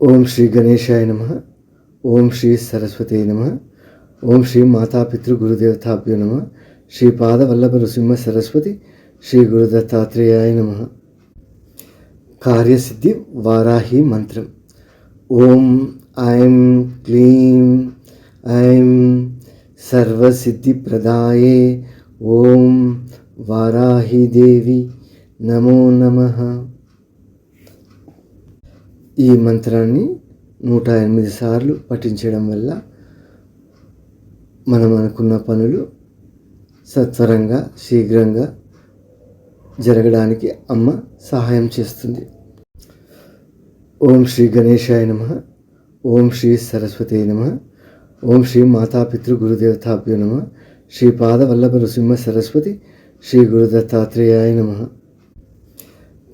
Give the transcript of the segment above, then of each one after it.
ఓం శ్రీ గణేశాయ నమ. ఓం శ్రీ సరస్వతి నమ. ఓం శ్రీ మాతాపితృ గురుదేవతాభ్యో నమ. శ్రీ పాదవల్లభ నృసింహ సరస్వతి శ్రీ గురుదత్తాత్రేయాయ నమ. కార్యసిద్ధి వారాహి మంత్రం. ఓం ఐం క్లీం ఐం సర్వసిద్ధిప్రదాయే. ఓం వారాహిదేవి నమో నమ. ఈ మంత్రాన్ని నూట ఎనిమిది సార్లు పఠించడం వల్ల మనం అనుకున్న పనులు సత్వరంగా శీఘ్రంగా జరగడానికి అమ్మ సహాయం చేస్తుంది. ఓం శ్రీ గణేశాయ నమ. ఓం శ్రీ సరస్వతి నమ. ఓం శ్రీ మాతాపితృ గురుదేవతాభ్యో నమ. శ్రీ పాదవల్లభ నృసింహ సరస్వతి శ్రీ గురుదత్తాత్రేయాయ నమ.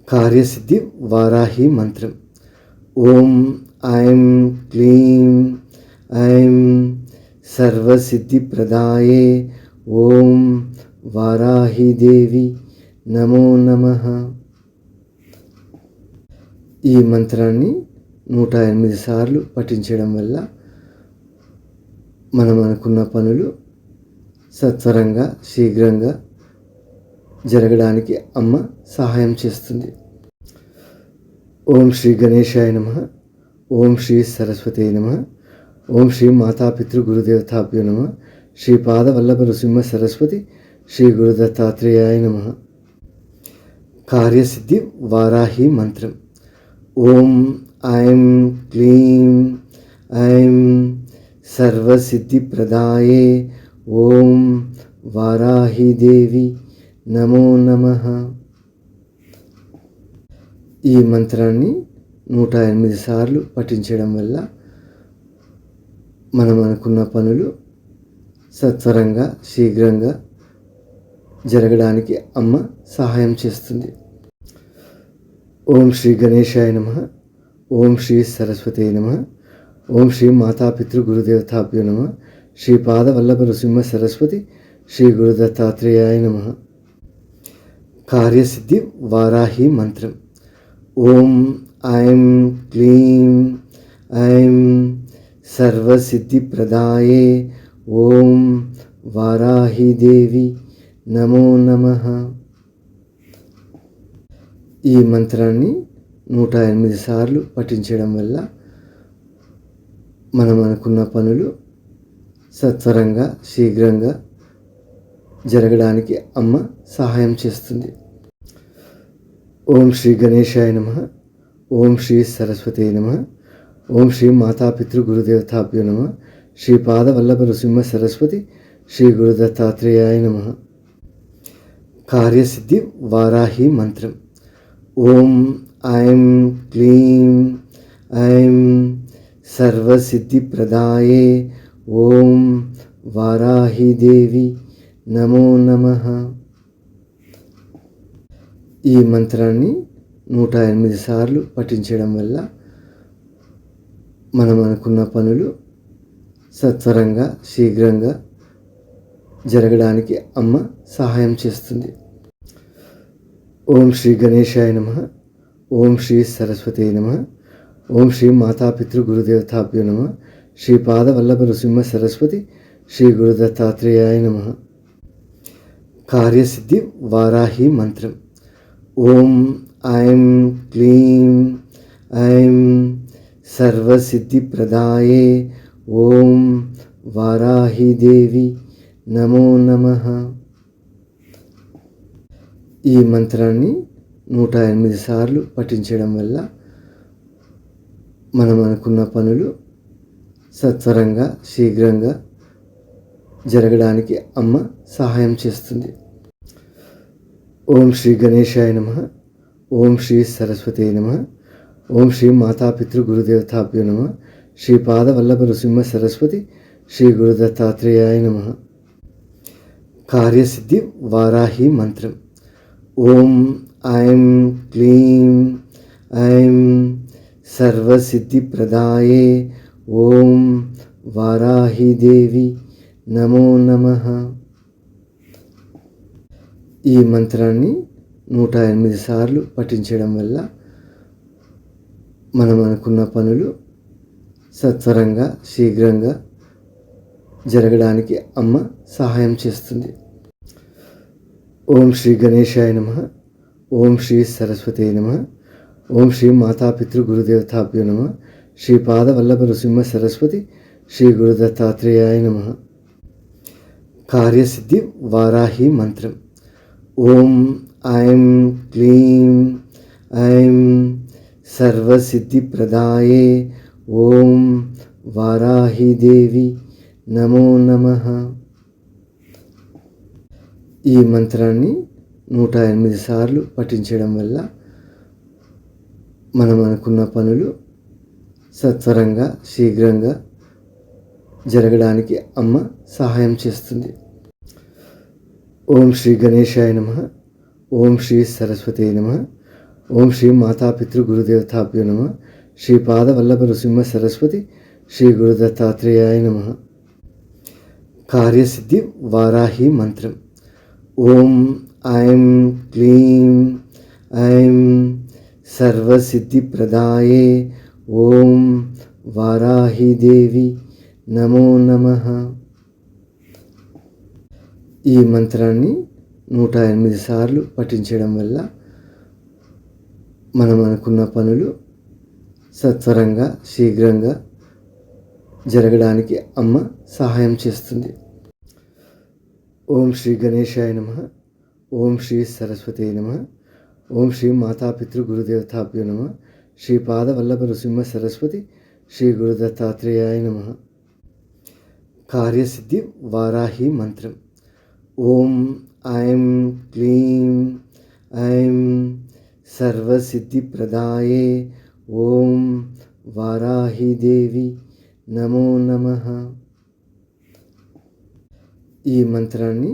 కార్యసిద్ధి వారాహి మంత్రం. ఓం ఐం క్లీం ఐం సర్వసిద్ధిప్రదాయే ఓం వారాహిదేవి నమో నమః. ఈ మంత్రాన్ని నూట ఎనిమిది సార్లు పఠించడం వల్ల మనం అనుకున్న పనులు సత్వరంగా శీఘ్రంగా జరగడానికి అమ్మ సహాయం చేస్తుంది. ఓం శ్రీ గణేశాయ నమ. ఓం శ్రీ సరస్వతి నమ. ఓం శ్రీ మాతాపితృ గురుదేవతాభ్యో నమ. శ్రీ పాదవల్లభ నృసింహ సరస్వతి శ్రీ గురుదత్తాత్రేయాయ నమ. కార్యసిద్ధి వారాహి మంత్రం. ఓం ఐం క్లీం ఐం సర్వసిద్ధిప్రదాయే. ఓం వారాహిదేవి నమో నమ. ఈ మంత్రాన్ని నూట ఎనిమిది సార్లు పఠించడం వల్ల మనం అనుకున్న పనులు సత్వరంగా శీఘ్రంగా జరగడానికి అమ్మ సహాయం చేస్తుంది. ఓం శ్రీ గణేశాయ నమ. ఓం శ్రీ సరస్వతి నమ. ఓం శ్రీ మాతాపితృ గురుదేవతాభ్యో నమ. శ్రీ పాదవల్లభ నృసింహ సరస్వతి శ్రీ గురుదత్తాత్రేయాయ నమ. కార్యసిద్ధి వారాహి మంత్రం. ఓం ఐం క్లీం ఐం సర్వసిద్ధిప్రదాయే ఓం వారాహిదేవి నమో నమః. ఈ మంత్రాన్ని నూట ఎనిమిది సార్లు పఠించడం వల్ల మనం అనుకున్న పనులు సత్వరంగా శీఘ్రంగా జరగడానికి అమ్మ సహాయం చేస్తుంది. ఓం శ్రీ గణేశాయ నమ. ఓం శ్రీ సరస్వతి నమ. ఓం శ్రీ మాతాపితృ గురుదేవతాభ్యో నమ. శ్రీ పాదవల్లభ నృసింహ సరస్వతి శ్రీ గురుదత్తాత్రేయాయ నమ. కార్యసిద్ధి వారాహి మంత్రం. ఓం ఐం క్లీం ఐం సర్వసిద్ధి ప్రదాయే ఓం వారాహిదేవి నమో నమః. ఈ మంత్రాన్ని నూట ఎనిమిది సార్లు పఠించడం వల్ల మనం అనుకున్న పనులు సత్వరంగా శీఘ్రంగా జరగడానికి అమ్మ సహాయం చేస్తుంది. ఓం శ్రీ గణేశాయ నమ. ఓం శ్రీ సరస్వతి నమ. ఓం శ్రీ మాతాపితృ గురుదేవతాభ్యో నమ. శ్రీ పాదవల్లభ నృసింహ సరస్వతి శ్రీ గురుదత్తాత్రేయాయ నమ. కార్యసిద్ధి వారాహి మంత్రం. ఓం ఐం క్లీం ఐం సర్వసిద్ధిప్రదాయే ఓం వారాహిదేవి నమో నమః. ఈ మంత్రాన్ని నూట ఎనిమిది సార్లు పఠించడం వల్ల మనం అనుకున్న పనులు సత్వరంగా శీఘ్రంగా జరగడానికి అమ్మ సహాయం చేస్తుంది. ఓం శ్రీ గణేశాయ నమ. ఓం శ్రీ సరస్వతి నమ. ఓం శ్రీ మాతాపితృ గురుదేవతాభ్యో నమ. శ్రీ పాదవల్లభ నృసింహ సరస్వతి శ్రీ గురుదత్తాత్రేయాయ నమ. కార్యసిద్ధి వారాహి మంత్రం. ఓం ఐం క్లీం ఐం సర్వసిద్ధి ప్రదాయే ఓం వారాహిదేవి నమో నమః. ఈ మంత్రాన్ని నూట ఎనిమిది సార్లు పఠించడం వల్ల మనం అనుకున్న పనులు సత్వరంగా శీఘ్రంగా జరగడానికి అమ్మ సహాయం చేస్తుంది. ఓం శ్రీ గణేశాయ నమ. ఓం శ్రీ సరస్వతి నమ. ఓం శ్రీ మాతాపితృ గురుదేవతాభ్యో నమ. శ్రీ పాదవల్లభ నృసింహ సరస్వతి శ్రీ గురుదత్తాత్రేయాయ నమ. కార్యసిద్ధి వారాహి మంత్రం. ఓం ఐం క్లీం ఐం సర్వసిద్ధిప్రదాయే ఓం వారాహిదేవి నమో నమ. ఈ మంత్రాన్ని నూట ఎనిమిది సార్లు పఠించడం వల్ల మనం అనుకున్న పనులు సత్వరంగా శీఘ్రంగా జరగడానికి అమ్మ సహాయం చేస్తుంది. ఓం శ్రీ గణేశాయ నమ. ఓం శ్రీ సరస్వతి నమ. ఓం శ్రీ మాతాపితృ గురుదేవతాభ్యో నమ. శ్రీ పాదవల్లభ నృసింహ సరస్వతి శ్రీ గురుదత్తాత్రేయాయ నమ. కార్యసిద్ధి వారాహి మంత్రం. ఓం ఐం క్లీం ఐం సర్వసిద్ధిప్రదాయే ఓం వారాహిదేవి నమో నమ. ఈ మంత్రాన్ని నూట ఎనిమిది సార్లు పఠించడం వల్ల మనం అనుకున్న పనులు సత్వరంగా శీఘ్రంగా జరగడానికి అమ్మ సహాయం చేస్తుంది. ఓం శ్రీ గణేశాయ నమ. ఓం శ్రీ సరస్వతి నమ. ఓం శ్రీ మాతాపితృ గురుదేవతాభ్యో నమ. శ్రీ పాదవల్లభ నృసింహ సరస్వతి శ్రీ గురుదత్తాత్రేయాయ నమ. కార్యసిద్ధి వారాహి మంత్రం. ఓం ఐం క్లీం ఐం సర్వసిద్ధిప్రదాయే ఓం వారాహిదేవి నమో నమ. ఈ మంత్రాన్ని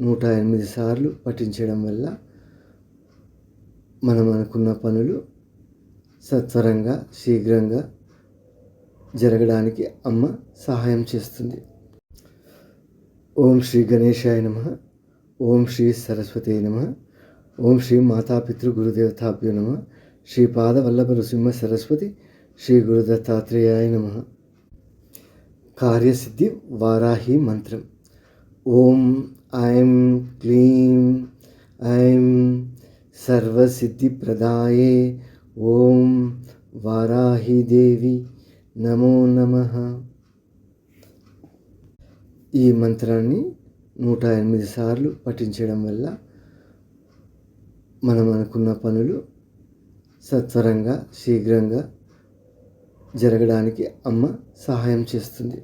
నూట ఎనిమిది సార్లు పఠించడం వల్ల మనం అనుకున్న పనులు సత్వరంగా శీఘ్రంగా జరగడానికి అమ్మ సహాయం చేస్తుంది. ఓం శ్రీ గణేశాయ నమ. ఓం శ్రీ సరస్వతి నమ. ఓం శ్రీ మాతాపితృ గురుదేవతాభ్యో నమ. శ్రీ పాదవల్లభ నృసింహ సరస్వతి శ్రీ గురుదత్తాత్రేయాయ నమ. కార్యసిద్ధి వారాహి మంత్రం. ఓం ఐం క్లీం ఐం సర్వసిద్ధి ప్రదాయే ఓం వారాహిదేవి నమో నమ. ఈ మంత్రాన్ని నూట ఎనిమిది సార్లు పఠించడం వల్ల మనం అనుకున్న పనులు సత్వరంగా శీఘ్రంగా జరగడానికి అమ్మ సహాయం చేస్తుంది.